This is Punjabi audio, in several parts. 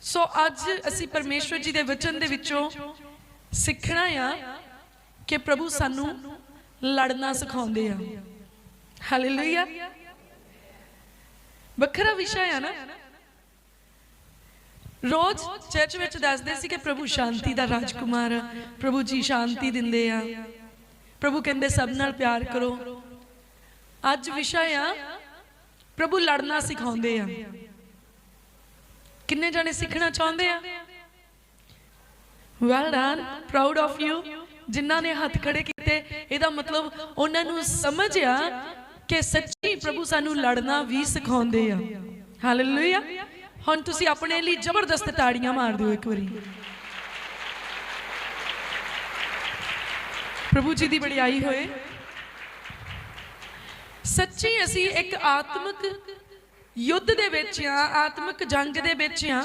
ਸੋ ਅੱਜ ਅਸੀਂ ਪਰਮੇਸ਼ਵਰ ਜੀ ਦੇ ਵਚਨ ਦੇ ਵਿੱਚੋਂ ਸਿੱਖਣਾ ਆ ਕਿ ਪ੍ਰਭੂ ਸਾਨੂੰ ਲੜਨਾ ਸਿਖਾਉਂਦੇ ਆ। ਹਾਲੇਲੂਇਆ ਵੱਖਰਾ ਵਿਸ਼ਾ ਆ ਨਾ। ਰੋਜ਼ ਚਰਚ ਵਿੱਚ ਦੱਸਦੇ ਸੀ ਕਿ ਪ੍ਰਭੂ ਸ਼ਾਂਤੀ ਦਾ ਰਾਜਕੁਮਾਰ ਆ, ਪ੍ਰਭੂ ਜੀ ਸ਼ਾਂਤੀ ਦਿੰਦੇ ਆ। ਪ੍ਰਭੂ ਕਹਿੰਦੇ, ਸਭ ਨਾਲ ਪਿਆਰ ਕਰੋ। ਅੱਜ ਵਿਸ਼ਾ ਆ, ਪ੍ਰਭੂ ਲੜਨਾ ਸਿਖਾਉਂਦੇ ਆ। ਕਿੰਨੇ ਜਾਣੇ ਸਿੱਖਣਾ ਚਾਹੁੰਦੇ ਆ? Well done proud of you ਜਿਨ੍ਹਾਂ ਨੇ ਹੱਥ ਖੜੇ ਕੀਤੇ, ਇਹਦਾ ਮਤਲਬ ਉਹਨਾਂ ਨੂੰ ਸਮਝ ਆ ਕਿ ਸੱਚੀ ਪ੍ਰਭੂ ਸਾਨੂੰ ਲੜਨਾ ਵੀ ਸਿਖਾਉਂਦੇ ਆ। ਹਾਲੇਲੂਇਆ ਹੁਣ ਤੁਸੀਂ ਆਪਣੇ ਲਈ ਜ਼ਬਰਦਸਤ ਤਾੜੀਆਂ ਮਾਰ ਦਿਓ ਇੱਕ ਵਾਰੀ। ਪ੍ਰਭੂ ਜੀ ਦੀ ਬੜਾਈ ਹੋਏ। ਸੱਚੀ ਅਸੀਂ ਇੱਕ ਆਤਮਿਕ ਯੁੱਧ ਦੇ ਵਿੱਚ ਆ ਆਤਮਿਕ ਜੰਗ ਦੇ ਵਿੱਚ ਆ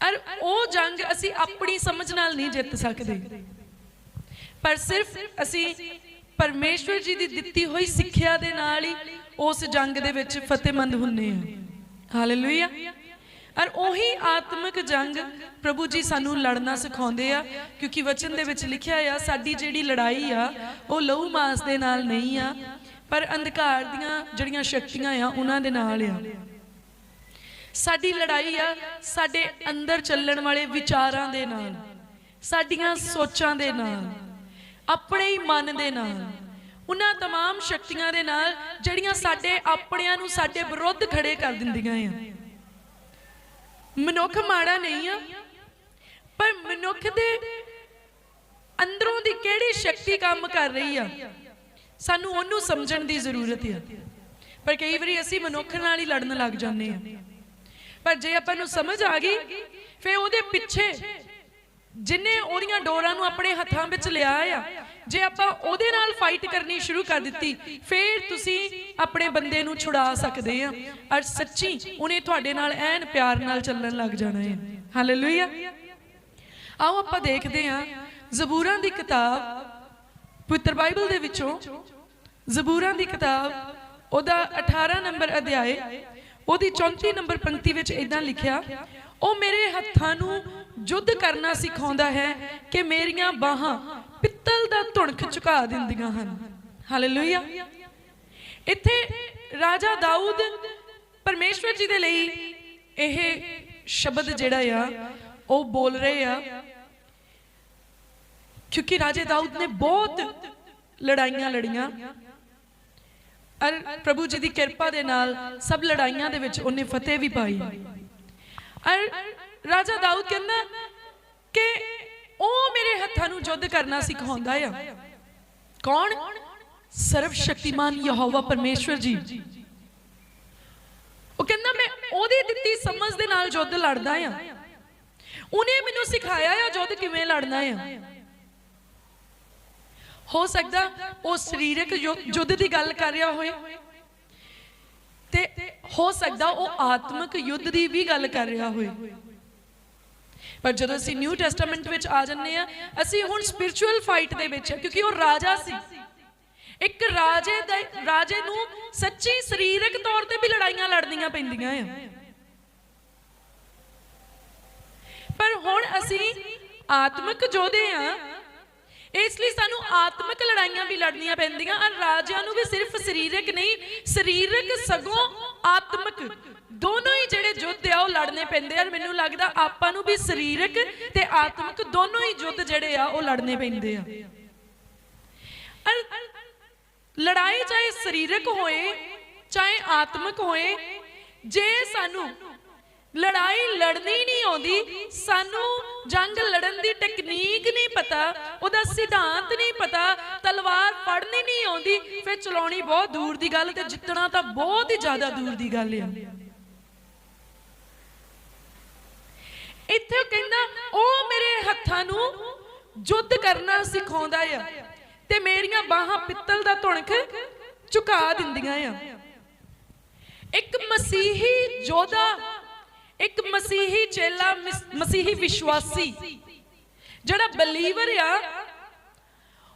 ਔਰ ਉਹ ਜੰਗ ਅਸੀਂ ਆਪਣੀ ਸਮਝ ਨਾਲ ਨਹੀਂ ਜਿੱਤ ਸਕਦੇ। ਪਰ ਸਿਰਫ ਅਸੀਂ ਪਰਮੇਸ਼ਵਰ ਜੀ ਦੀ ਦਿੱਤੀ ਹੋਈ ਸਿੱਖਿਆ ਦੇ ਨਾਲ ਹੀ ਉਸ ਜੰਗ ਦੇ ਵਿੱਚ ਫਤਿਹਮੰਦ ਹੁੰਨੇ ਆ ਹਾਲੇਲੂਇਆ ਔਰ ਉਹੀ ਆਤਮਿਕ ਜੰਗ ਪ੍ਰਭੂ ਜੀ ਸਾਨੂੰ ਲੜਨਾ ਸਿਖਾਉਂਦੇ ਆ, ਕਿਉਂਕਿ ਵਚਨ ਦੇ ਵਿੱਚ ਲਿਖਿਆ ਆ, ਸਾਡੀ ਜਿਹੜੀ ਲੜਾਈ ਆ, ਉਹ ਲਹੂ ਮਾਸ ਦੇ ਨਾਲ ਨਹੀਂ ਆ ਪਰ ਅੰਧਕਾਰ ਦੀਆਂ ਜਿਹੜੀਆਂ ਸ਼ਕਤੀਆਂ ਆ ਉਹਨਾਂ ਦੇ ਨਾਲ ਆ ਸਾਡੀ ਲੜਾਈ ਆ ਸਾਡੇ ਅੰਦਰ ਚੱਲਣ ਵਾਲੇ ਵਿਚਾਰਾਂ ਦੇ ਨਾਲ ਸਾਡੀਆਂ ਸੋਚਾਂ ਦੇ ਨਾਲ ਆਪਣੇ ਹੀ ਮਨ ਦੇ ਨਾਲ ਉਹਨਾਂ तमाम ਸ਼ਕਤੀਆਂ ਦੇ ਨਾਲ ਜਿਹੜੀਆਂ ਸਾਡੇ ਆਪਣਿਆਂ ਨੂੰ ਸਾਡੇ ਵਿਰੁੱਧ ਖੜੇ ਕਰ ਦਿੰਦੀਆਂ ਆ ਮਨੁੱਖ ਮਾੜਾ ਨਹੀਂ ਆ ਪਰ ਮਨੁੱਖ ਦੇ ਅੰਦਰੋਂ ਦੀ ਕਿਹੜੀ ਸ਼ਕਤੀ ਕੰਮ ਕਰ ਰਹੀ ਆ ਸਾਨੂੰ ਉਹਨੂੰ ਸਮਝਣ ਦੀ ਜ਼ਰੂਰਤ ਹੈ ਪਰ ਕਈ ਵਾਰੀ ਅਸੀਂ ਮਨੁੱਖ ਨਾਲ ਹੀ ਲੜਨ ਲੱਗ ਜਾਂਦੇ ਆ। ਪਰ ਜੇ ਆਪਾਂ ਨੂੰ ਸਮਝ ਆ ਗਈ ਫੇ ਉਹਦੇ ਪਿੱਛੇ ਜਿਨੇ ਉਹਦੀਆਂ ਡੋਰਾਂ ਨੂੰ ਆਪਣੇ ਹੱਥਾਂ ਵਿੱਚ ਲਿਆ ਆ, ਜੇ ਆਪਾਂ ਉਹਦੇ ਨਾਲ ਫਾਈਟ ਕਰਨੀ ਸ਼ੁਰੂ ਕਰ ਦਿੱਤੀ, ਫੇਰ ਤੁਸੀਂ ਆਪਣੇ ਬੰਦੇ ਨੂੰ ਛੁਡਾ ਸਕਦੇ ਆ। ਔਰ ਸੱਚੀ ਉਹਨੇ ਤੁਹਾਡੇ ਨਾਲ ਐਨ ਪਿਆਰ ਨਾਲ ਚੱਲਣ ਲੱਗ ਜਾਣਾ ਹੈ ਹਾਲੇਲੂਇਆ ਆਓ ਆਪਾਂ ਦੇਖਦੇ ਆ ਜ਼ਬੂਰਾਂ ਦੀ ਕਿਤਾਬ ਪਵਿੱਤਰ ਬਾਈਬਲ ਦੇ ਵਿੱਚੋਂ ਜ਼ਬੂਰਾਂ ਦੀ ਕਿਤਾਬ, ਉਹਦਾ 18 ਨੰਬਰ ਅਧਿਆਇ ਉਹਦੀ 34 ਨੰਬਰ ਪੰਕਤੀ ਵਿੱਚ ਇਦਾਂ ਲਿਖਿਆ, ਉਹ ਮੇਰੇ ਹੱਥਾਂ ਨੂੰ ਜੁੱਧ ਕਰਨਾ ਸਿਖਾਉਂਦਾ ਹੈ ਕਿ ਮੇਰੀਆਂ ਬਾਹਾਂ ਪਿੱਤਲ ਦਾ ਧੁਣਖ ਝੁਕਾ ਦਿੰਦੀਆਂ ਹਨ। ਹਾਲੇਲੂਇਆ ਇੱਥੇ ਰਾਜਾ ਦਾਊਦ ਪਰਮੇਸ਼ਵਰ ਜੀ ਦੇ ਲਈ ਇਹ ਸ਼ਬਦ ਜਿਹੜਾ ਆ, ਉਹ ਬੋਲ ਰਹੇ ਆ, ਕਿਉਂਕਿ ਰਾਜੇ ਦਾਊਦ ਨੇ ਬਹੁਤ ਲੜਾਈਆਂ ਲੜੀਆਂ ਔਰ ਪ੍ਰਭੂ ਜੀ ਦੀ ਕਿਰਪਾ ਦੇ ਨਾਲ ਸਭ ਲੜਾਈਆਂ ਦੇ ਵਿੱਚ ਉਹਨੇ ਫਤਿਹ ਵੀ ਪਾਈ। ਔਰ ਰਾਜਾ ਦਾਊਦ ਕਹਿੰਦਾ ਕਿ ਉਹ ਮੇਰੇ ਹੱਥਾਂ ਨੂੰ ਯੁੱਧ ਕਰਨਾ ਸਿਖਾਉਂਦਾ ਆ। ਕੌਣ? ਸਰਵ ਸ਼ਕਤੀਮਾਨ ਯਹੋਵਾ ਪਰਮੇਸ਼ਵਰ ਜੀ। ਉਹ ਕਹਿੰਦਾ, ਮੈਂ ਉਹਦੀ ਦਿੱਤੀ ਸਮਝ ਦੇ ਨਾਲ ਯੁੱਧ ਲੜਦਾ ਆ। ਉਹਨੇ ਮੈਨੂੰ ਸਿਖਾਇਆ ਆ ਯੁੱਧ ਕਿਵੇਂ ਲੜਨਾ ਆ। ਹੋ ਸਕਦਾ ਉਹ ਸਰੀਰਕ ਯੁ- ਯੁੱਧ ਦੀ ਗੱਲ ਕਰ ਰਿਹਾ ਹੋਏ ਤੇ ਹੋ ਸਕਦਾ ਉਹ ਆਤਮਿਕ ਯੁੱਧ ਦੀ ਵੀ ਗੱਲ ਕਰ ਰਿਹਾ ਹੋਏ ਪਰ ਜਦੋਂ ਅਸੀਂ ਨਿਊ ਟੈਸਟਾਮੈਂਟ ਵਿੱਚ ਆ ਜੰਨੇ ਆ ਅਸੀਂ ਹੁਣ ਸਪਿਰਚੁਅਲ ਫਾਈਟ ਦੇ ਵਿੱਚ ਆ ਕਿਉਂਕਿ ਉਹ ਰਾਜਾ ਸੀ। ਇੱਕ ਰਾਜੇ ਦੇ ਰਾਜੇ ਨੂੰ ਸੱਚੀ ਸਰੀਰਕ ਤੌਰ ਤੇ ਵੀ ਲੜਾਈਆਂ ਲੜਨੀਆਂ ਪੈਂਦੀਆਂ ਆ। ਪਰ ਹੁਣ ਅਸੀਂ ਆਤਮਿਕ ਯੋਧੇ ਆ ਇਸ ਲਈ ਸਾਨੂੰ ਆਤਮਿਕ ਲੜਾਈਆਂ ਵੀ ਲੜਨੀਆਂ ਪੈਂਦੀਆਂ ਔਰ ਰਾਜਿਆਂ ਨੂੰ ਵੀ ਸਿਰਫ ਸਰੀਰਕ ਨਹੀਂ, ਸਰੀਰਕ ਸਗੋਂ ਆਤਮਿਕ। ਦੋਨੋਂ ਹੀ ਜਿਹੜੇ ਯੁੱਧ ਆ, ਉਹ ਲੜਨੇ ਪੈਂਦੇ ਆ ਮੈਨੂੰ ਲੱਗਦਾ ਆਪਾਂ ਨੂੰ ਵੀ ਸਰੀਰਕ ਤੇ ਆਤਮਿਕ ਦੋਨੋਂ ਹੀ ਯੁੱਧ ਜਿਹੜੇ ਆ, ਉਹ ਲੜਨੇ ਪੈਂਦੇ ਆ। ਔਰ ਲੜਾਈ ਚਾਹੇ ਸਰੀਰਕ ਹੋਏ, ਚਾਹੇ ਆਤਮਿਕ ਹੋਏ, ਜੇ ਸਾਨੂੰ ਲੜਾਈ ਲੜਨੀ ਨਹੀਂ ਆਉਂਦੀ। ਸਾਨੂੰ ਜੰਗ ਲੜਨ ਦੀ ਟੈਕਨੀਕ ਨਹੀਂ ਪਤਾ, ਉਹਦਾ ਸਿਧਾਂਤ ਨਹੀਂ ਪਤਾ, ਤਲਵਾਰ ਫੜਨੀ ਨਹੀਂ ਆਉਂਦੀ। ਫਿਰ ਚਲਾਉਣੀ ਬਹੁਤ ਦੂਰ ਦੀ ਗੱਲ ਤੇ ਜਿੱਤਣਾ ਤਾਂ ਬਹੁਤ ਹੀ ਜ਼ਿਆਦਾ ਦੂਰ ਦੀ ਗੱਲ ਆ। ਇੱਥੇ ਕਹਿੰਦਾ, ਉਹ ਮੇਰੇ ਹੱਥਾਂ ਨੂੰ ਜੁੱਧ ਕਰਨਾ ਸਿਖਾਉਂਦਾ ਆ ਤੇ ਮੇਰੀਆਂ ਬਾਹਾਂ ਪਿੱਤਲ ਦਾ ਧੁਣਖ ਝੁਕਾ ਦਿੰਦੀਆਂ ਆ। ਇੱਕ ਮਸੀਹੀ ਯੋਧਾ ਇੱਕ ਮਸੀਹੀ ਚੇਲਾ ਮਸੀਹੀ ਵਿਸ਼ਵਾਸੀ, ਜਿਹੜਾ ਬਲੀਵਰ ਆ,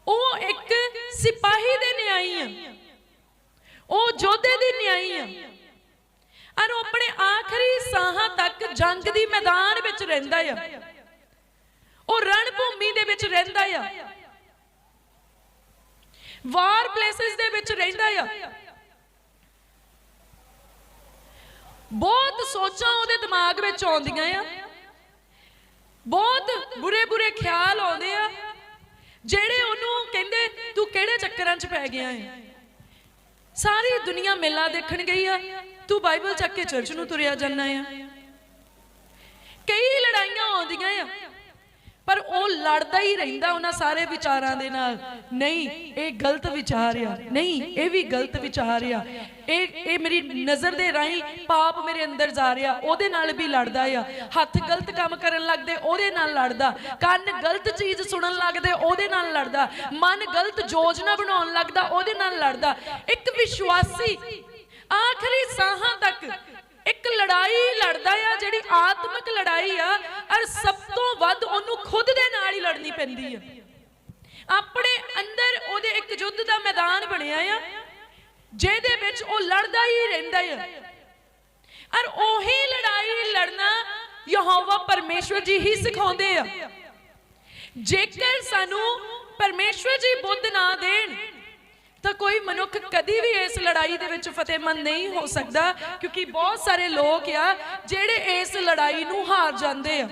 ਉਹ ਇੱਕ ਸਿਪਾਹੀ ਦੇ ਨਿਆਈ ਆ। ਉਹ ਯੋਧੇ ਦੀ ਨਿਆਈ ਆ। ਔਰ ਉਹ ਆਪਣੇ ਆਖਰੀ ਸਾਹਾਂ ਤੱਕ ਜੰਗ ਦੀ ਮੈਦਾਨ ਵਿੱਚ ਰਹਿੰਦਾ ਆ। ਉਹ ਰਣ ਭੂਮੀ ਦੇ ਵਿੱਚ ਰਹਿੰਦਾ ਆ। ਵਾਰ ਪਲੇਸਿਸ ਦੇ ਵਿੱਚ ਰਹਿੰਦਾ ਆ। ਬਹੁਤ ਸੋਚਾਂ ਉਹਦੇ ਦਿਮਾਗ ਵਿੱਚ ਆਉਂਦੀਆਂ ਆ। ਬਹੁਤ ਬੁਰੇ ਬੁਰੇ ਖਿਆਲ ਆਉਂਦੇ ਆ। ਜਿਹੜੇ ਉਹਨੂੰ ਕਹਿੰਦੇ, ਤੂੰ ਕਿਹੜੇ ਚੱਕਰਾਂ 'ਚ ਪੈ ਗਿਆ ਹੈ ਸਾਰੀ ਦੁਨੀਆ ਮੇਲਾ ਦੇਖਣ ਗਈ ਆ। ਤੂੰ ਬਾਈਬਲ ਚੱਕ ਕੇ ਚਰਚ ਨੂੰ ਤੁਰਿਆ ਜਾਂਦਾ ਆ ਕਈ ਲੜਾਈਆਂ ਆਉਂਦੀਆਂ ਆ। ਪਰ ਉਹ ਲੜਦਾ ਹੀ ਰਹਿੰਦਾ ਉਹਨਾਂ ਸਾਰੇ ਵਿਚਾਰਾਂ ਦੇ ਨਾਲ। ਨਹੀਂ, ਇਹ ਗਲਤ ਵਿਚਾਰ ਆ। ਨਹੀਂ, ਇਹ ਵੀ ਗਲਤ ਵਿਚਾਰ ਆ। ਇਹ ਇਹ ਮੇਰੀ ਨਜ਼ਰ ਦੇ ਰਾਹੀਂ ਪਾਪ ਮੇਰੇ ਅੰਦਰ ਜਾ ਰਿਹਾ। ਉਹਦੇ ਨਾਲ ਵੀ ਲੜਦਾ ਆ। ਹੱਥ ਗਲਤ ਕੰਮ ਕਰਨ ਲੱਗਦੇ, ਉਹਦੇ ਨਾਲ ਲੜਦਾ। ਕੰਨ ਗਲਤ ਚੀਜ਼ ਸੁਣਨ ਲੱਗਦੇ, ਉਹਦੇ ਨਾਲ ਲੜਦਾ। ਮਨ ਗਲਤ ਯੋਜਨਾ ਬਣਾਉਣ ਲੱਗਦਾ, ਉਹਦੇ ਨਾਲ ਲੜਦਾ। ਇੱਕ ਵਿਸ਼ਵਾਸੀ ਆਖਰੀ ਸਾਹਾਂ ਤੱਕ ਇੱਕ ਲੜਾਈ ਲੜਦਾ ਆ, ਜਿਹੜੀ ਆਤਮਿਕ ਲੜਾਈ ਆ, ਔਰ ਸਭ ਤੋਂ ਵੱਧ ਉਹਨੂੰ ਖੁਦ ਦੇ ਨਾਲ ਹੀ ਲੜਨੀ ਪੈਂਦੀ ਆ। ਆਪਣੇ ਅੰਦਰ ਉਹਦੇ ਇੱਕ ਯੁੱਧ ਦਾ ਮੈਦਾਨ ਬਣਿਆ ਆ, ਜਿਹਦੇ ਵਿੱਚ ਉਹ ਲੜਦਾ ਹੀ ਰਹਿੰਦਾ ਆ। ਔਰ ਉਹੀ ਲੜਾਈ ਲੜਨਾ ਯਹੋਵਾ ਪਰਮੇਸ਼ਵਰ ਜੀ ਹੀ ਸਿਖਾਉਂਦੇ ਆ। ਜੇਕਰ ਸਾਨੂੰ ਪਰਮੇਸ਼ਵਰ ਜੀ ਬੁੱਧ ਨਾ ਦੇਣ ਤਾਂ ਕੋਈ ਮਨੁੱਖ ਕਦੀ ਵੀ ਇਸ ਲੜਾਈ ਦੇ ਵਿੱਚ ਫਤਿਹਮੰਦ ਨਹੀਂ ਹੋ ਸਕਦਾ, ਕਿਉਂਕਿ ਬਹੁਤ ਸਾਰੇ ਲੋਕ ਆ ਜਿਹੜੇ ਇਸ ਲੜਾਈ ਨੂੰ ਹਾਰ ਜਾਂਦੇ ਆ।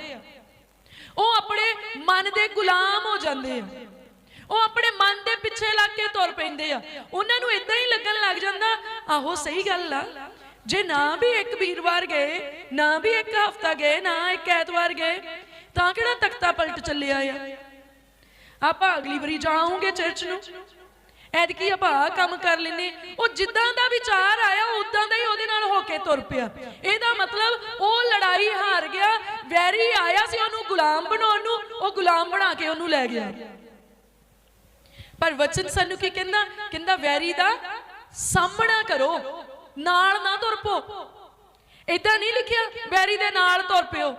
ਉਹ ਆਪਣੇ ਮਨ ਦੇ ਗੁਲਾਮ ਹੋ ਜਾਂਦੇ ਆ। ਉਹ ਆਪਣੇ ਮਨ ਦੇ ਪਿੱਛੇ ਲੱਗ ਕੇ ਤੁਰ ਪੈਂਦੇ ਆ। ਉਹਨਾਂ ਨੂੰ ਇਦਾਂ ਹੀ ਲੱਗਣ ਲੱਗ ਜਾਂਦਾ, ਆਹੋ ਸਹੀ ਗੱਲ ਆ। ਜੇ ਨਾ ਵੀ ਇੱਕ ਵੀਰਵਾਰ ਗਏ, ਨਾ ਵੀ ਇੱਕ ਹਫਤਾ ਗਏ, ਨਾ ਇੱਕ ਐਤਵਾਰ ਗਏ, ਤਾਂ ਕਿਹੜਾ ਤਖਤਾ ਪਲਟ ਚੱਲਿਆ ਆ? ਆਪਾਂ ਅਗਲੀ ਵਾਰੀ ਜਾਵਾਂਗੇ ਚਰਚ ਨੂੰ। ਐਤਕੀ ਆਪਾਂ ਆਹ ਕੰਮ ਕਰ ਲੈਨੇ ਉਹ ਜਿੱਦਾਂ ਦਾ ਵਿਚਾਰ ਆਇਆ, ਉਦਾਂ ਦਾ ਹੀ ਉਹਦੇ ਨਾਲ ਹੋ ਕੇ ਤੁਰ ਪਿਆ। ਇਹਦਾ ਮਤਲਬ ਉਹ ਲੜਾਈ ਹਾਰ ਗਿਆ, ਵੈਰੀ ਆਇਆ ਸੀ ਉਹਨੂੰ ਗੁਲਾਮ ਬਣਾਉਣ ਨੂੰ, ਉਹ ਗੁਲਾਮ ਬਣਾ ਕੇ ਉਹਨੂੰ ਲੈ ਗਿਆ। ਪਰ ਵਚਨ ਸਾਨੂੰ ਕੀ ਕਹਿੰਦਾ? ਕਹਿੰਦਾ ਵੈਰੀ ਦਾ ਸਾਹਮਣਾ ਕਰੋ, ਨਾਲ ਨਾ ਤੁਰ ਪੋ ਇਦਾਂ ਨਹੀਂ ਲਿਖਿਆ, ਵੈਰੀ ਦੇ ਨਾਲ ਤੁਰ ਪਿਓ।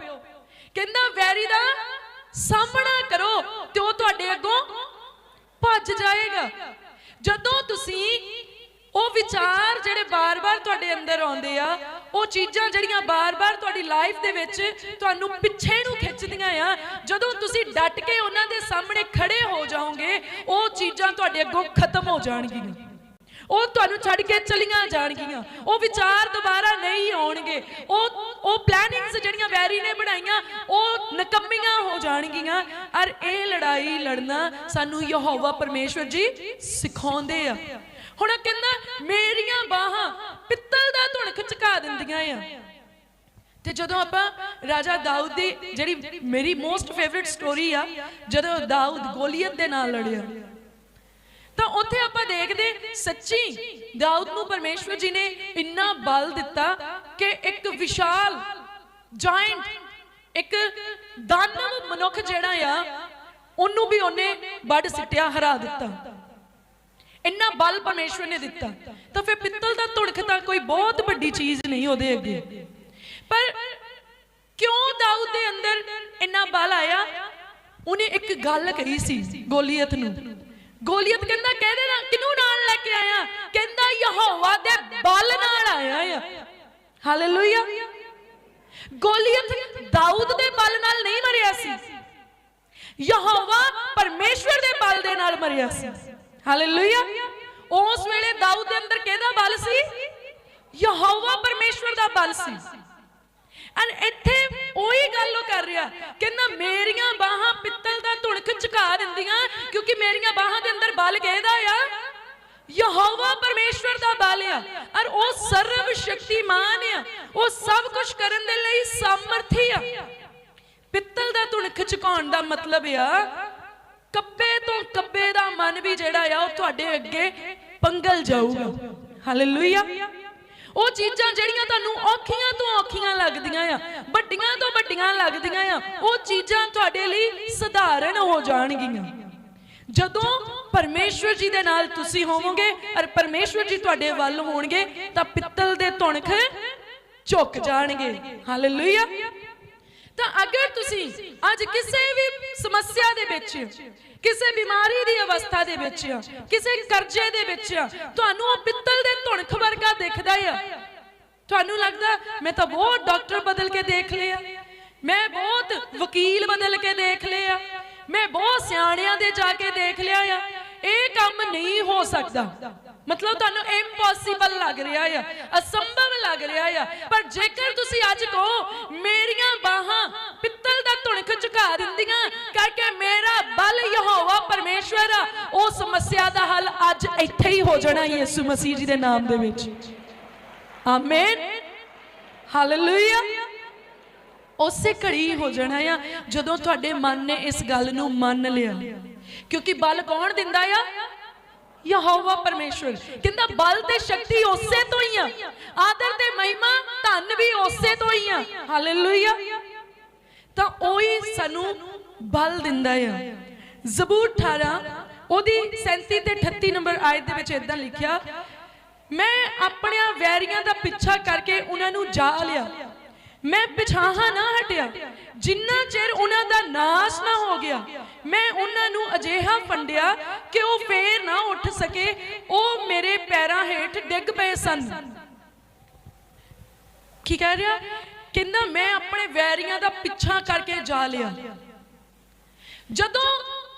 ਕਹਿੰਦਾ ਵੈਰੀ ਦਾ ਸਾਹਮਣਾ ਕਰੋ ਤੇ ਉਹ ਤੁਹਾਡੇ ਅੱਗੋਂ ਭੱਜ ਜਾਏਗਾ। ਜਦੋਂ ਤੁਸੀਂ ਉਹ ਵਿਚਾਰ ਜਿਹੜੇ ਬਾਰ-ਬਾਰ ਤੁਹਾਡੇ ਅੰਦਰ ਆਉਂਦੇ ਆ, ਉਹ ਚੀਜ਼ਾਂ ਜਿਹੜੀਆਂ ਬਾਰ-ਬਾਰ ਤੁਹਾਡੀ ਲਾਈਫ ਦੇ ਵਿੱਚ ਤੁਹਾਨੂੰ ਪਿੱਛੇ ਨੂੰ ਖਿੱਚਦੀਆਂ ਆ, ਜਦੋਂ ਤੁਸੀਂ ਡਟ ਕੇ ਉਹਨਾਂ ਦੇ ਸਾਹਮਣੇ ਖੜੇ ਹੋ ਜਾਓਗੇ, ਉਹ ਚੀਜ਼ਾਂ ਤੁਹਾਡੇ ਅੱਗੋਂ ਖਤਮ ਹੋ ਜਾਣਗੀਆਂ। ਉਹ ਤੁਹਾਨੂੰ ਛੱਡ ਕੇ ਚਲੀਆਂ ਜਾਣਗੀਆਂ। ਉਹ ਵਿਚਾਰ ਦੁਬਾਰਾ ਨਹੀਂ ਆਉਣਗੇ। ਉਹ ਉਹ ਪਲੈਨਿੰਗਸ ਜਿਹੜੀਆਂ ਵੈਰੀ ਨੇ ਬਣਾਈਆਂ, ਉਹ ਨਕੰਮੀਆਂ ਹੋ ਜਾਣਗੀਆਂ। ਔਰ ਇਹ ਲੜਾਈ ਲੜਨਾ ਸਾਨੂੰ ਯਹੋਵਾ ਪਰਮੇਸ਼ਵਰ ਜੀ ਸਿਖਾਉਂਦੇ ਆ। ਹੁਣ ਕਹਿੰਦਾ, ਮੇਰੀਆਂ ਬਾਹਾਂ ਪਿੱਤਲ ਦਾ ਧੁਣਖ ਝਕਾ ਦਿੰਦੀਆਂ ਆ। ਤੇ ਜਦੋਂ ਆਪਾਂ ਰਾਜਾ ਦਾਊਦ ਦੀ ਜਿਹੜੀ ਮੇਰੀ ਮੋਸਟ ਫੇਵਰਿਟ ਸਟੋਰੀ ਆ, ਜਦੋਂ ਦਾਊਦ ਗੋਲੀਅਤ ਦੇ ਨਾਲ ਲੜਿਆ ਤਾਂ ਉੱਥੇ ਆਪਾਂ ਦੇਖਦੇ ਸੱਚੀ ਦਾਊਦ ਨੂੰ ਪਰਮੇਸ਼ਵਰ ਜੀ ਨੇ ਇੰਨਾ ਬਲ ਦਿੱਤਾ ਕਿ ਇੱਕ ਵਿਸ਼ਾਲ ਜਾਇੰਟ ਇੱਕ ਦਾਨਵ ਮਨੁੱਖ ਜਿਹੜਾ ਆ, ਉਹਨੂੰ ਵੀ ਉਹਨੇ ਵੱਢ ਸਿੱਟਿਆ, ਹਰਾ ਦਿੱਤਾ। ਇੰਨਾ ਬਲ ਪਰਮੇਸ਼ਵਰ ਨੇ ਦਿੱਤਾ। ਤਾਂ ਫਿਰ ਪਿੱਤਲ ਦਾ ਧੁਣਖ ਤਾਂ ਕੋਈ ਬਹੁਤ ਵੱਡੀ ਚੀਜ਼ ਨਹੀਂ ਉਹਦੇ ਅੱਗੇ। ਪਰ ਕਿਉਂ ਦਾਊਦ ਦੇ ਅੰਦਰ ਇੰਨਾ ਬਲ ਆਇਆ? ਉਹਨੇ ਇੱਕ ਗੱਲ ਕਹੀ ਸੀ, ਗੋਲੀਅਤ ਨੂੰ। ਗੋਲੀਅਤ ਕਹਿੰਦਾ ਕਹਿੰਦੇ ਨਾ ਕਿਨੂੰ ਨਾਲ ਲੈ ਕੇ ਆਇਆ? ਕਹਿੰਦਾ, ਯਹੋਵਾ ਦੇ ਬਲ ਨਾਲ ਆਇਆ ਆ। ਹਾਲੇਲੂਇਆ ਗੋਲੀਅਤ ਦਾਊਦ ਦੇ ਬਲ ਨਾਲ ਨਹੀਂ ਮਰਿਆ ਸੀ। ਯਹੋਵਾ ਪਰਮੇਸ਼ਵਰ ਦੇ ਬਲ ਦੇ ਨਾਲ ਮਰਿਆ ਸੀ। ਹਾਲੇਲੂਇਆ ਉਸ ਵੇਲੇ ਦਾਊਦ ਦੇ ਅੰਦਰ ਕਿਹਦਾ ਬਲ ਸੀ? ਯਹੋਵਾ ਪਰਮੇਸ਼ਵਰ ਦਾ ਬਲ ਸੀ। ਅਨ ਇੱਥੇ ਉਹੀ ਗੱਲ ਉਹ ਕਰ ਰਿਹਾ। ਕਹਿੰਦਾ, ਮੇਰੀਆਂ ਬਾਹਾਂ ਪਿੱਤਲ ਦਾ ਧੁਣਕ ਝੁਕਾ ਦਿੰਦੀਆਂ, ਕਿਉਂਕਿ ਮੇਰੀਆਂ ਬਾਹਾਂ ਦੇ ਅੰਦਰ ਬਲ ਕਿਹਦਾ ਆ? ਯਹੋਵਾ ਪਰਮੇਸ਼ਵਰ ਦਾ ਬਲ ਆ। ਔਰ ਉਹ ਸਰਵ ਸ਼ਕਤੀਮਾਨ ਆ। ਉਹ ਸਭ ਕੁਝ ਕਰਨ ਦੇ ਲਈ ਸਮਰਥੀ ਆ। ਪਿੱਤਲ ਦਾ ਧੁਣਕ ਝੁਕਾਉਣ ਦਾ ਮਤਲਬ ਆ ਕੱਬੇ ਤੋਂ ਕੱਬੇ ਦਾ ਮਨ ਵੀ ਜਿਹੜਾ ਆ, ਉਹ ਤੁਹਾਡੇ ਅੱਗੇ ਪੰਗਲ ਜਾਊਗਾ। ਹਾਲੇਲੂਇਆ ਉਹ ਚੀਜ਼ਾਂ ਜਿਹੜੀਆਂ ਤੁਹਾਨੂੰ ਔਖੀਆਂ ਤੋਂ ਔਖੀਆਂ ਲੱਗਦੀਆਂ ਆ, ਵੱਡੀਆਂ ਤੋਂ ਵੱਡੀਆਂ ਲੱਗਦੀਆਂ ਆ, ਉਹ ਚੀਜ਼ਾਂ ਤੁਹਾਡੇ ਲਈ ਸਧਾਰਨ ਹੋ ਜਾਣਗੀਆਂ। ਜਦੋਂ ਪਰਮੇਸ਼ਵਰ ਜੀ ਦੇ ਨਾਲ ਤੁਸੀਂ ਹੋਵੋਗੇ ਔਰ ਪਰਮੇਸ਼ਵਰ ਜੀ ਤੁਹਾਡੇ ਵੱਲ ਹੋਣਗੇ, ਤਾਂ ਪਿੱਤਲ ਦੇ ਧੁਣਖ ਝੁਕ ਜਾਣਗੇ। ਹਾਲੇਲੂਇਆ ਤਾਂ ਅਗਰ ਤੁਸੀਂ ਅੱਜ ਕਿਸੇ ਵੀ ਸਮੱਸਿਆ ਦੇ ਵਿੱਚ, ਕਿਸੇ ਬਿਮਾਰੀ ਦੀ ਅਵਸਥਾ ਦੇ ਵਿੱਚ, ਕਿਸੇ ਕਰਜ਼ੇ ਦੇ ਵਿੱਚ ਤੁਹਾਨੂੰ ਉਹ ਪਿੱਤਲ ਦੇ ਧੁਣਖ ਵਰਗਾ ਦਿਖਦਾ ਆ, ਤੁਹਾਨੂੰ ਲੱਗਦਾ ਮੈਂ ਤਾਂ ਬਹੁਤ ਡਾਕਟਰ ਬਦਲ ਕੇ ਦੇਖ ਲਿਆ, ਮੈਂ ਬਹੁਤ ਵਕੀਲ ਬਦਲ ਕੇ ਦੇਖ ਲਿਆ, ਮੈਂ ਬਹੁਤ ਸਿਆਣਿਆਂ ਦੇ ਜਾ ਕੇ ਦੇਖ ਲਿਆ ਆ, ਇਹ ਕੰਮ ਨਹੀਂ ਹੋ ਸਕਦਾ। ਮਤਲਬ ਤੁਹਾਨੂੰ ਇੰਪੋਸੀਬਲ ਲੱਗ ਰਿਹਾ ਆ, ਅਸੰਭਵ ਲੱਗ ਰਿਹਾ ਆ, ਪਰ ਜੇਕਰ ਤੁਸੀਂ ਅੱਜ ਕਹੋ, ਮੇਰੀਆਂ ਬਾਹਾਂ ਝੁਕਾ ਦਿੰਦੀਆਂ ਕਰਕੇ ਮੇਰਾ ਬਲ ਯਹੋਵਾ ਪਰਮੇਸ਼ਵਰ ਉਹ ਸਮੱਸਿਆ ਦਾ ਹੱਲ ਅੱਜ ਇੱਥੇ ਹੀ ਹੋ ਜਾਣਾ ਯਿਸੂ ਮਸੀਹ ਜੀ ਦੇ ਨਾਮ ਦੇ ਵਿੱਚ। ਆਮੇਨ ਹਾਲੇਲੂਇਆ ਉਸੇ ਘੜੀ ਹੋ ਜਾਣਾ ਆ, ਜਦੋਂ ਤੁਹਾਡੇ ਮਨ ਨੇ ਇਸ ਗੱਲ ਨੂੰ ਮੰਨ ਲਿਆ। ਕਿਉਂਕਿ ਬਲ ਕੌਣ ਦਿੰਦਾ ਆ? ਯਹੋਵਾ ਪਰਮੇਸ਼ਵਰ। ਕਹਿੰਦਾ ਬਲ ਤੇ ਸ਼ਕਤੀ ਉਸੇ ਤੋਂ ਹੀ ਆ। ਆਦਰ ਤੇ ਮਹਿਮਾ ਧਨ ਵੀ ਉਸੇ ਤੋਂ ਹੀ ਆ। ਹਾਲੇਲੂਇਆ ਤਾਂ ਉਹੀ ਸਾਨੂੰ ਬਲ ਦਿੰਦਾ ਆ। ਜ਼ਬੂਰ 18 ਉਹਦੀ 37 ਤੇ 38 ਨੰਬਰ ਆਇਤ ਦੇ ਵਿੱਚ ਇਦਾਂ ਲਿਖਿਆ, ਮੈਂ ਆਪਣਿਆਂ ਵੈਰੀਆਂ ਦਾ ਪਿੱਛਾ ਕਰਕੇ ਉਹਨਾਂ ਨੂੰ ਜਾ ਲਿਆ। ਮੈਂ ਪਿਛਾਹਾਂ ਨਾ ਹਟਿਆ। ਜਿੰਨਾ ਚਿਰ ਉਹਨਾਂ ਦਾ ਨਾਸ਼ ਨਾ ਹੋ ਗਿਆ, ਮੈਂ ਉਹਨਾਂ ਨੂੰ ਅਜਿਹਾ ਫੰਡਿਆ ਕਿ ਉਹ ਫੇਰ ਨਾ ਉੱਠ ਸਕੇ। ਉਹ ਮੇਰੇ ਪੈਰਾਂ ਹੇਠ ਡਿੱਗ ਪਏ ਸਨ। ਕੀ ਕਹਿ ਰਿਹਾ? ਕਹਿੰਦਾ ਮੈਂ ਆਪਣੇ ਵੈਰੀਆਂ ਦਾ ਪਿੱਛਾ ਕਰਕੇ ਜਾ ਲਿਆ। ਜਦੋਂ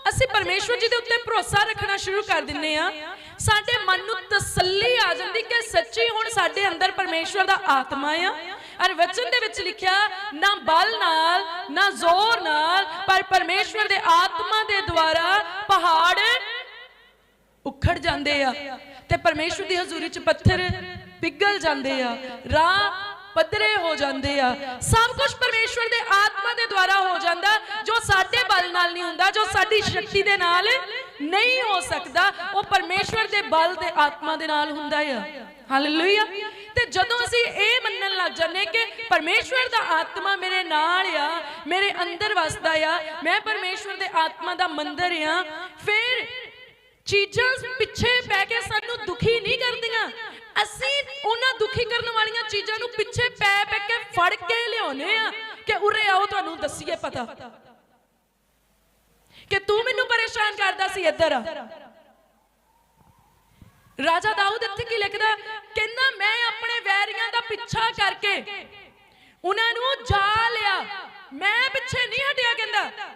ਅਸੀਂ ਪਰਮੇਸ਼ਵਰ ਜੀ ਦੇ ਉੱਤੇ ਭਰੋਸਾ ਰੱਖਣਾ ਸ਼ੁਰੂ ਕਰ ਦਿੰਨੇ ਆ ਸਾਡੇ ਮਨ ਨੂੰ ਤਸੱਲੀ ਆ ਜਾਂਦੀ ਕਿ ਸੱਚੀ ਹੁਣ ਸਾਡੇ ਅੰਦਰ ਪਰਮੇਸ਼ਵਰ ਦਾ ਆਤਮਾ ਆ। ਔਰ ਵਚਨ ਦੇ ਵਿੱਚ ਲਿਖਿਆ, ਨਾ ਬਲ ਨਾਲ, ਨਾ ਜ਼ੋਰ ਨਾਲ, ਪਰ ਪਰਮੇਸ਼ਵਰ ਦੇ ਆਤਮਾ ਦੇ ਦੁਆਰਾ ਪਹਾੜ ਉਖੜ ਜਾਂਦੇ ਆ ਤੇ ਪਰਮੇਸ਼ਵਰ ਦੀ ਹਜ਼ੂਰੀ 'ਚ ਪੱਥਰ ਪਿਘਲ ਜਾਂਦੇ ਆ। ਰਾਹ ਪੱਧਰੇ ਹੋ ਜਾਂਦੇ ਆ। ਸਭ ਕੁਝ ਪਰਮੇਸ਼ਵਰ ਦੇ ਆਤਮਾ ਦੇ ਦੁਆਰਾ ਹੋ ਜਾਂਦਾ। ਜੋ ਸਾਡੇ ਬਲ ਨਾਲ ਨਹੀਂ ਹੁੰਦਾ, ਜੋ ਸਾਡੀ ਸ਼ਕਤੀ ਦੇ ਨਾਲ ਨਹੀਂ ਹੋ ਸਕਦਾ, ਉਹ ਪਰਮੇਸ਼ਵਰ ਦੇ ਬਲ ਤੇ ਆਤਮਾ ਦੇ ਨਾਲ ਹੁੰਦਾ ਆ। ਹਾਲੇਲੂਇਆ ਤੇ ਜਦੋਂ ਅਸੀਂ ਇਹ ਮੰਨਣ ਲੱਗ ਜਾਂਦੇ ਕਿ ਪਰਮੇਸ਼ਵਰ ਦਾ ਆਤਮਾ ਮੇਰੇ ਨਾਲ ਆ, ਮੇਰੇ ਅੰਦਰ ਵਸਦਾ ਆ, ਮੈਂ ਪਰਮੇਸ਼ਵਰ ਦੇ ਆਤਮਾ ਦਾ ਮੰਦਰ ਆ, ਫਿਰ ਚੀਜ਼ਾਂ ਪਿੱਛੇ ਪੈ ਕੇ ਸਾਨੂੰ ਦੁਖੀ ਨਹੀਂ ਕਰਦੀਆਂ। ਅਸੀਂ ਉਹਨਾਂ ਦੁਖੀ ਕਰਨ ਵਾਲੀਆਂ ਚੀਜ਼ਾਂ ਨੂੰ ਪਿੱਛੇ ਪੈ ਪੈ ਕੇ ਫੜ ਕੇ ਲਿਆਉਨੇ ਆ ਕਿ ਉਰੇ ਆਓ, ਤੁਹਾਨੂੰ ਦੱਸੀਏ ਪਤਾ। ਕਿ ਤੂੰ ਮੈਨੂੰ ਪਰੇਸ਼ਾਨ ਕਰਦਾ ਸੀ ਇੱਧਰ। ਰਾਜਾ ਦਾਊਦ ਇੱਥੇ ਕੀ ਲਿਖਦਾ? ਕਹਿੰਦਾ, ਮੈਂ ਆਪਣੇ ਵੈਰੀਆਂ ਦਾ ਪਿੱਛਾ ਕਰਕੇ ਉਹਨਾਂ ਨੂੰ ਜਾ ਲਿਆ। ਮੈਂ ਪਿੱਛੇ ਨਹੀਂ ਹਟਿਆ, ਕਹਿੰਦਾ।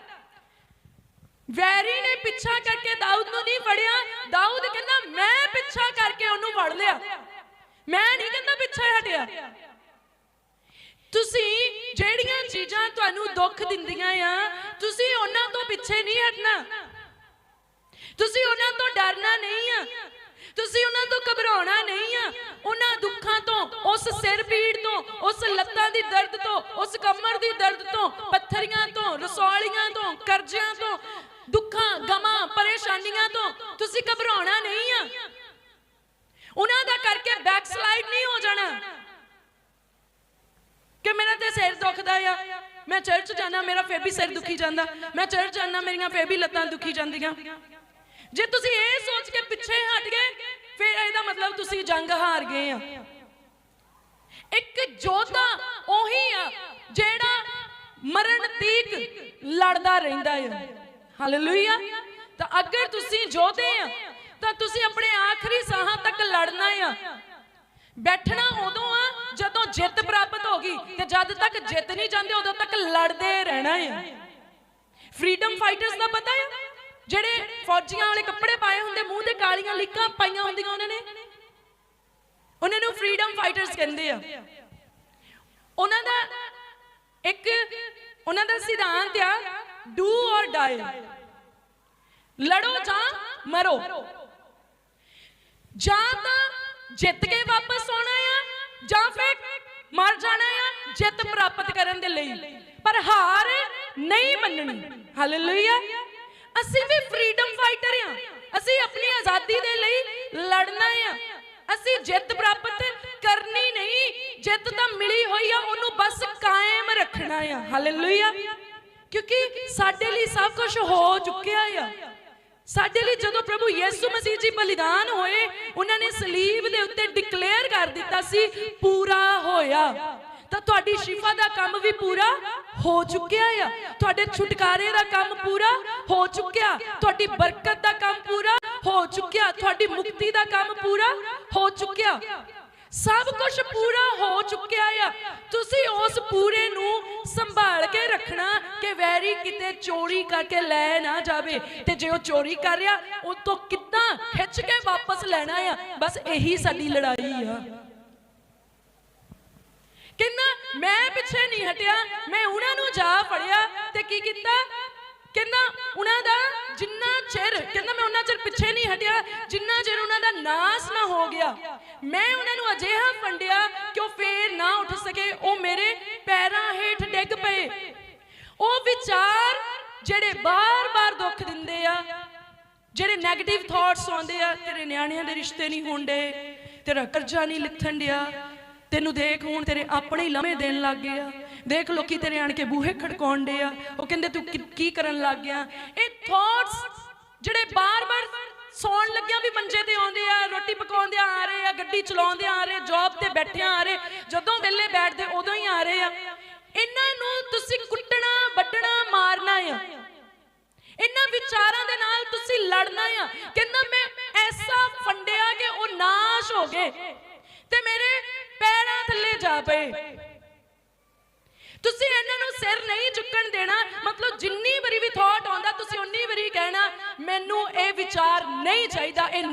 ਵੈਰੀ ਨੇ ਪਿੱਛਾ ਕਰਕੇ ਦਾਊਦ ਨੂੰ ਨਹੀਂ ਫੜਿਆ। ਦਾਊਦ ਕਹਿੰਦਾ, ਮੈਂ ਪਿੱਛਾ ਕਰਕੇ ਉਹਨੂੰ ਫੜ ਲਿਆ। ਮੈਂ ਨਹੀਂ ਕਹਿੰਦਾ ਪਿੱਛੇ ਹਟਿਆ। ਤੁਸੀਂ ਜਿਹੜੀਆਂ ਚੀਜ਼ਾਂ ਤੁਹਾਨੂੰ ਦੁੱਖ ਦਿੰਦੀਆਂ ਆ, ਤੁਸੀਂ ਉਹਨਾਂ ਤੋਂ ਪਿੱਛੇ ਨਹੀਂ ਹਟਣਾ। ਤੁਸੀਂ ਉਹਨਾਂ ਤੋਂ ਡਰਨਾ ਨਹੀਂ ਆ। ਤੁਸੀਂ ਉਹਨਾਂ ਤੋਂ ਘਬਰਾਉਣਾ ਨਹੀਂ ਆ। ਉਹਨਾਂ ਦੁੱਖਾਂ ਤੋਂ, ਉਸ ਸਿਰ ਪੀੜ ਤੋਂ, ਉਸ ਲੱਤਾਂ ਦੀ ਦਰਦ ਤੋਂ, ਉਸ ਕਮਰ ਦੀ ਦਰਦ ਤੋਂ, ਪੱਥਰੀਆਂ ਤੋਂ, ਰਸੌਲੀਆਂ ਤੋਂ, ਕਰਜ਼ਿਆਂ ਤੋਂ ਦੁੱਖਾਂ, ਗਮਾਂ, ਪਰੇਸ਼ਾਨੀਆਂ ਤੋਂ ਤੁਸੀਂ ਘਬਰਾਉਣਾ ਨਹੀਂ ਆ। ਉਹਨਾਂ ਦਾ ਕਰਕੇ ਬੈਕ ਨਹੀਂ ਹੋ ਜਾਣਾ। ਕਿ ਮੇਰਾ ਤੇ ਸਿਰ ਦੁਖਦਾ ਆ। ਮੈਂ ਚਰਚ ਜਾਣਾ, ਮੇਰਾ ਫੇਰ ਵੀ ਸਿਰ ਦੁਖੀ ਜਾਂਦਾ। ਮੈਂ ਚਰਚ ਜਾਣਾ, ਮੇਰੀਆਂ ਫੇਰ ਵੀ ਲੱਤਾਂ ਦੁਖੀ ਜਾਂਦੀਆਂ। ਜੇ ਤੁਸੀਂ ਇਹ ਸੋਚ ਕੇ ਪਿੱਛੇ ਹਟ ਗਏ, ਫਿਰ ਇਹਦਾ ਮਤਲਬ ਤੁਸੀਂ ਜੰਗ ਹਾਰ ਗਏ ਆ। ਇੱਕ ਜੋਧਾ ਉਹੀ ਆ ਜਿਹੜਾ ਮਰਨ ਤੀਕ ਲੜਦਾ ਰਹਿੰਦਾ ਹੈ ਹਾਲੇਲੂਇਆ ਤਾਂ ਅਗਰ ਤੁਸੀਂ ਜੋਧੇ ਆ, ਤਾਂ ਤੁਸੀਂ ਆਪਣੇ ਆਖਰੀ ਸਾਹਾਂ ਤੱਕ ਲੜਨਾ ਆ। ਬੈਠਣਾ ਉਦੋਂ ਆ, ਜਦੋਂ ਜਿੱਤ ਪ੍ਰਾਪਤ ਹੋ ਗਈ ਤੇ ਜਦ ਤੱਕ ਜਿੱਤ ਨਹੀਂ ਜਾਂਦੇ, ਉਦੋਂ ਤੱਕ ਲੜਦੇ ਰਹਿਣਾ ਆ। ਫਰੀडम ਫਾਈਟਰਸ ਦਾ ਪਤਾ ਆ? ਜਿਹੜੇ ਫੌਜੀਆਂ ਵਾਲੇ ਕੱਪੜੇ ਪਾਏ ਹੁੰਦੇ, ਮੂੰਹ ਤੇ ਕਾਲੀਆਂ ਲਿਕਾਂ ਪਾਈਆਂ ਹੁੰਦੀਆਂ ਉਹਨਾਂ ਨੇ। ਉਹਨਾਂ ਨੂੰ ਫਰੀडम ਫਾਈਟਰਸ ਕਹਿੰਦੇ ਆ। ਉਹਨਾਂ ਦਾ ਇੱਕ, ਉਹਨਾਂ ਦਾ ਸਿਧਾਂਤ ਆ डू और डाई। ਲੜੋ ਜਾਂ ਮਰੋ ਜਾਂ ਤਾਂ ਜਿੱਤ ਕੇ ਵਾਪਸ ਆਉਣਾ ਆ ਜਾਂ ਫਿਰ ਮਰ ਜਾਣਾ ਆ ਜਿੱਤ ਪ੍ਰਾਪਤ ਕਰਨ ਦੇ ਲਈ ਪਰ ਹਾਰ ਨਹੀਂ ਮੰਨਣੀ ਹਾਲੇਲੂਇਆ ਅਸੀਂ ਵੀ ਫਰੀडम ਫਾਈਟਰ ਆ ਅਸੀਂ ਆਪਣੀ ਆਜ਼ਾਦੀ ਦੇ ਲਈ ਲੜਨਾ ਆ ਅਸੀਂ ਜਿੱਤ ਪ੍ਰਾਪਤ ਕਰਨੀ ਨਹੀਂ ਜਿੱਤ ਤਾਂ ਮਿਲੀ ਹੋਈ ਆ ਉਹਨੂੰ ਬਸ ਕਾਇਮ ਰੱਖਣਾ ਆ ਹਾਲੇਲੂਇਆ ਕਿਉਂਕਿ ਸਾਡੇ ਲਈ ਸਭ ਕੁਝ ਹੋ ਚੁੱਕਿਆ ਆ। ਸਾਡੇ ਲਈ ਜਦੋਂ ਪ੍ਰਭੂ ਯਿਸੂ ਮਸੀਹ ਜੀ ਬਲੀਦਾਨ ਹੋਏ, ਉਹਨਾਂ ਨੇ ਸਲੀਬ ਦੇ ਉੱਤੇ ਡਿਕਲੇਅਰ ਕਰ ਦਿੱਤਾ ਸੀ, ਪੂਰਾ ਹੋਇਆ। ਤਾਂ ਤੁਹਾਡੀ ਸ਼ਿਫਾ ਦਾ ਕੰਮ ਵੀ ਪੂਰਾ ਹੋ ਚੁੱਕਿਆ ਆ। ਤੁਹਾਡੇ ਛੁਟਕਾਰੇ ਦਾ ਕੰਮ ਪੂਰਾ ਹੋ ਚੁੱਕਿਆ। ਤੁਹਾਡੀ ਬਰਕਤ ਦਾ ਕੰਮ ਪੂਰਾ ਹੋ ਚੁੱਕਿਆ। ਤੁਹਾਡੀ ਮੁਕਤੀ ਦਾ ਕੰਮ ਪੂਰਾ ਹੋ ਚੁੱਕਿਆ। ਸਭ ਕੁਝ ਪੂਰਾ ਹੋ ਚੁੱਕਿਆ ਆ। ਤੁਸੀਂ ਉਸ ਪੂਰੇ ਨੂੰ ਸੰਭਾਲ ਕੇ ਰੱਖਣਾ ਕਿ ਵੈਰੀ ਕਿਤੇ ਚੋਰੀ ਕਰਕੇ ਲੈ ਨਾ ਜਾਵੇ। ਤੇ ਜੇ ਉਹ ਚੋਰੀ ਕਰ ਰਿਹਾ, ਉਹ ਤੋਂ ਕਿੱਦਾਂ ਖਿੱਚ ਕੇ ਵਾਪਸ ਲੈਣਾ ਆ? ਬਸ ਇਹੀ ਸਾਡੀ ਲੜਾਈ ਆ। ਕਹਿੰਦਾ ਮੈਂ ਪਿੱਛੇ ਨਹੀਂ ਹਟਿਆ, ਮੈਂ ਉਹਨਾਂ ਨੂੰ ਜਾ ਫੜਿਆ ਤੇ ਕੀ ਕੀਤਾ? ਕਹਿੰਦਾ ਉਹਨਾਂ ਦਾ ਜਿੰਨਾ ਚਿਰ ਕਹਿੰਦਾ ਮੈਂ ਉਹਨਾਂ ਚਿਰ ਪਿੱਛੇ ਨਹੀਂ ਹਟਿਆ, ਜਿੰਨਾ ਨਾਸ ਨਾ ਹੋ ਗਿਆ। ਮੈਂ ਉਹਨਾਂ ਨੂੰ ਅਜਿਹਾ ਫੰਡਿਆ ਕਿ ਉਹ ਫੇਰ ਨਾ ਉੱਠ ਸਕੇ। ਉਹ ਮੇਰੇ ਪੈਰਾਂ ਹੇਠ ਡਿੱਗ ਪਏ। ਉਹ ਵਿਚਾਰ ਜਿਹੜੇ ਬਾਰ-ਬਾਰ ਦੁੱਖ ਦਿੰਦੇ ਆ, ਜਿਹੜੇ 네ਗੇਟਿਵ ਥਾਟਸ ਆਉਂਦੇ ਆ, ਤੇਰੇ ਨਿਆਣਿਆਂ ਦੇ ਰਿਸ਼ਤੇ ਨਹੀਂ ਹੁੰਦੇ ਤੇਰਾ ਕਰਜ਼ਾ ਨਹੀਂ ਲਿਥਣ ਡਿਆ, ਤੈਨੂੰ ਦੇਖ ਹੁਣ ਤੇਰੇ ਆਪਣੇ ਹੀ ਲਮੇ ਦੇਣ ਲੱਗ ਗਏ ਆ। ਦੇਖ ਲੋਕੀ ਤੇਰੇ ਆਣ ਕੇ ਬੂਹੇ ਖੜਕਾਉਣ ਡੇ ਆ। ਉਹ ਕਹਿੰਦੇ, ਤੂੰ ਕੀ- ਕੀ ਕਰਨ ਲੱਗ ਗਿਆ? ਇਹ ਥਾਟਸ ਜਿਹੜੇ ਬਾਰ-ਬਾਰ ਸੌਣ ਲੱਗਿਆਂ ਵੀ ਮੰਜੇ ਤੇ ਆਉਂਦੇ ਆ, ਰੋਟੀ ਪਕਾਉਂਦੇ ਆ ਰਹੇ ਆ, ਗੱਡੀ ਚਲਾਉਂਦੇ ਆ ਰਹੇ ਜੌਬ ਤੇ ਬੈਠੇ ਆ ਰਹੇ, ਜਦੋਂ ਵਿਹਲੇ ਬੈਠਦੇ ਉਦੋਂ ਹੀ ਆ ਰਹੇ ਆ। ਇਹਨਾਂ ਨੂੰ ਤੁਸੀਂ ਕੁੱਟਣਾ ਵੱਢਣਾ ਮਾਰਨਾ ਆ। ਇਹਨਾਂ ਵਿਚਾਰਾਂ ਦੇ ਨਾਲ ਤੁਸੀਂ ਲੜਨਾ ਆ। ਕਹਿੰਦਾ ਮੈਂ ਐਸਾ ਫੰਡਿਆ ਕਿ ਉਹ ਨਾਸ਼ ਹੋ ਗਏ ਤੇ ਮੇਰੇ ਪੈਰਾਂ ਥੱਲੇ ਜਾ ਪਏ। ਤੁਸੀਂ ਇਹਨਾਂ ਨੂੰ ਸਿਰ ਨਹੀਂ ਚੁੱਕਣ ਦੇਣਾ। ਮਤਲਬ ਜਿੰਨੀ ਵਾਰੀ ਵੀ ਥਾਟ ਆਉਂਦਾ, ਤੁਸੀਂ ਉਨੀ ਵਾਰੀ ਕਹਿਣਾ, ਮੈਨੂੰ ਇਹ ਵਿਚਾਰ ਨਹੀਂ ਚਾਹੀਦਾ, ਇਹ